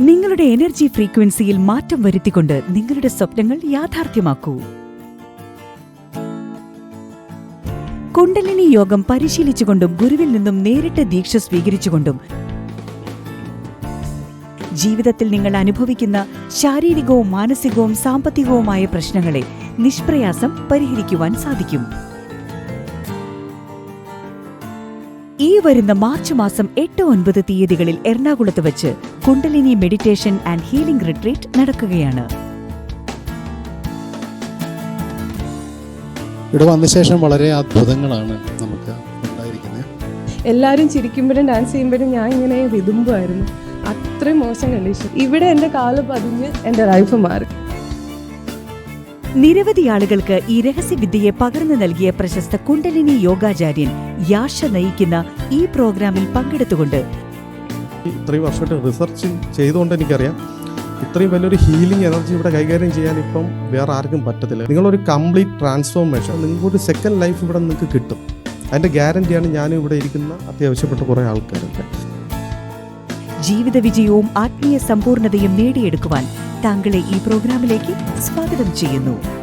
നിങ്ങളുടെ എനർജി ഫ്രീക്വൻസിയിൽ മാറ്റം വരുത്തിക്കൊണ്ട് നിങ്ങളുടെ സ്വപ്നങ്ങൾ യാഥാർത്ഥ്യമാക്കൂ. കുണ്ടലിനി യോഗം പരിശീലിച്ചുകൊണ്ടും ഗുരുവിൽ നിന്നും നേരിട്ട് ദീക്ഷ സ്വീകരിച്ചുകൊണ്ടും ജീവിതത്തിൽ നിങ്ങൾ അനുഭവിക്കുന്ന ശാരീരികവും മാനസികവും സാമ്പത്തികവുമായ പ്രശ്നങ്ങളെ നിഷ്പ്രയാസം പരിഹരിക്കുവാൻ സാധിക്കും. ഈ വരുന്ന മാർച്ച് മാസം എട്ട് ഒൻപത് തീയതികളിൽ എറണാകുളത്ത് വെച്ച് kundalini meditation and healing retreat നടക്കുകയാണ്. ഇവിടെ വന്ന ശേഷം വളരെ അത്ഭുതങ്ങളാണ് നമുക്ക് ഉണ്ടായിരിക്കുന്നത്. എല്ലാവരും ചിരിക്കുമ്പോഴും ഡാൻസ് ചെയ്യുമ്പോഴും ഞാൻ ഇങ്ങനെ വിതുമ്പുമായിരുന്നു. അത്രയും മോശം കണ്ടീഷൻ ഇവിടെ എന്റെ കാൽ പതിഞ്ഞ് എന്റെ ലൈഫ് മാറി. നിരവധി ആളുകൾക്ക് ഈ രഹസ്യവിദ്യയെ പകർന്നു നൽകിയ പ്രശസ്ത കുണ്ടലിനി യോഗാചാര്യൻ യാഷ നയിക്കുന്ന ഈ പ്രോഗ്രാമിൽ പങ്കെടുത്തുകൊണ്ട് ഇത്രയും വർഷമായിട്ട് റിസർച്ച് ചെയ്തുകൊണ്ട് എനിക്കറിയാം. ഇത്രയും വലിയൊരു ഹീലിംഗ് എനർജി ഇവിടെ കൈകാര്യം ചെയ്യാൻ ഇപ്പം വേറെ ആർക്കും പറ്റത്തില്ല. നിങ്ങളൊരു കംപ്ലീറ്റ് ട്രാൻസ്ഫോർമേഷൻ നിങ്ങൾക്ക് ഒരു സെക്കൻഡ് ലൈഫ് ഇവിടെ നിങ്ങൾക്ക് കിട്ടും. അതിന്റെ ഗ്യാരണ്ടിയാണ് ഞാനും ഇവിടെ ഇരിക്കുന്ന അത്യാവശ്യപ്പെട്ട കുറേ ആൾക്കാരൊക്കെ. ജീവിത വിജയവും ആത്മീയ സമ്പൂർണതയും നേടിയെടുക്കുവാൻ താങ്കളെ ഈ പ്രോഗ്രാമിലേക്ക് സ്വാഗതം ചെയ്യുന്നു.